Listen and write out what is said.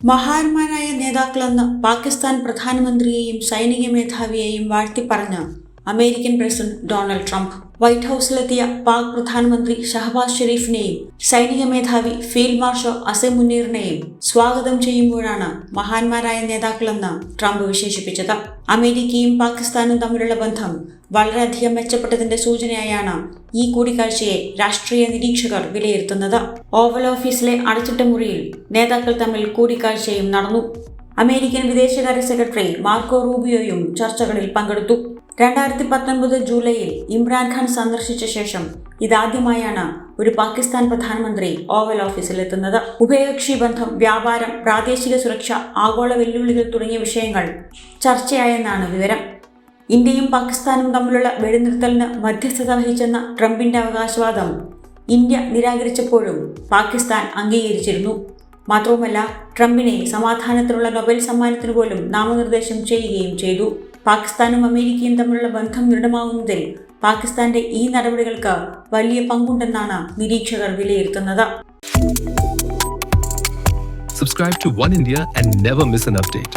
മഹാന്മാരായ നേതാക്കളെന്ന് പാകിസ്ഥാൻ പ്രധാനമന്ത്രിയെയും സൈനിക മേധാവിയെയും വാഴ്ത്തിപ്പറഞ്ഞ് American president Donald Trump. White ഹൌസിലെത്തിയ Pak പ്രധാനമന്ത്രി ഷഹബാസ് ഷെരീഫിനെയും സൈനിക മേധാവി ഫീൽഡ് മാർഷൽ അസെ മുനീറിനെയും സ്വാഗതം ചെയ്യുമ്പോഴാണ് മഹാന്മാരായ നേതാക്കളെന്ന് ട്രംപ് വിശേഷിപ്പിച്ചത്. അമേരിക്കയും പാകിസ്ഥാനും തമ്മിലുള്ള ബന്ധം വളരെയധികം മെച്ചപ്പെട്ടതിന്റെ സൂചനയായാണ് ഈ കൂടിക്കാഴ്ചയെ രാഷ്ട്രീയ നിരീക്ഷകർ വിലയിരുത്തുന്നത്. ഓവൽ ഓഫീസിലെ അടച്ചിട്ട മുറിയിൽ നേതാക്കൾ തമ്മിൽ കൂടിക്കാഴ്ചയും നടന്നു. അമേരിക്കൻ വിദേശകാര്യ സെക്രട്ടറി മാർക്കോ റൂബിയോയും ചർച്ചകളിൽ പങ്കെടുത്തു. രണ്ടായിരത്തി പത്തൊൻപത് ജൂലൈയിൽ ഇമ്രാൻഖാൻ സന്ദർശിച്ച ശേഷം ഇതാദ്യമായാണ് ഒരു പാകിസ്ഥാൻ പ്രധാനമന്ത്രി ഓവൽ ഓഫീസിൽ എത്തുന്നത് ഉഭയകക്ഷി ബന്ധം വ്യാപാരം പ്രാദേശിക സുരക്ഷ ആഗോള വെല്ലുവിളികൾ തുടങ്ങിയ വിഷയങ്ങൾ ചർച്ചയായെന്നാണ് വിവരം. ഇന്ത്യയും പാകിസ്ഥാനും തമ്മിലുള്ള വെടിനിർത്തലിന് മധ്യസ്ഥത വഹിച്ചെന്ന ട്രംപിന്റെ അവകാശവാദം ഇന്ത്യ നിരാകരിച്ചപ്പോഴും പാകിസ്ഥാൻ അംഗീകരിച്ചിരുന്നു. മാത്രവുമല്ല ട്രംപിനെ സമാധാനത്തിനുള്ള നൊബേൽ സമ്മാനത്തിന് പോലും നാമനിർദ്ദേശം ചെയ്യുകയും ചെയ്തു. പാകിസ്ഥാനും അമേരിക്കയും തമ്മിലുള്ള ബന്ധം ദൃഢമാവുന്നതിൽ പാകിസ്ഥാന്റെ ഈ നടപടികൾക്ക് വലിയ പങ്കുണ്ടെന്നാണ് നിരീക്ഷകർ വിലയിരുത്തുന്നത് Subscribe to One India and never miss an update.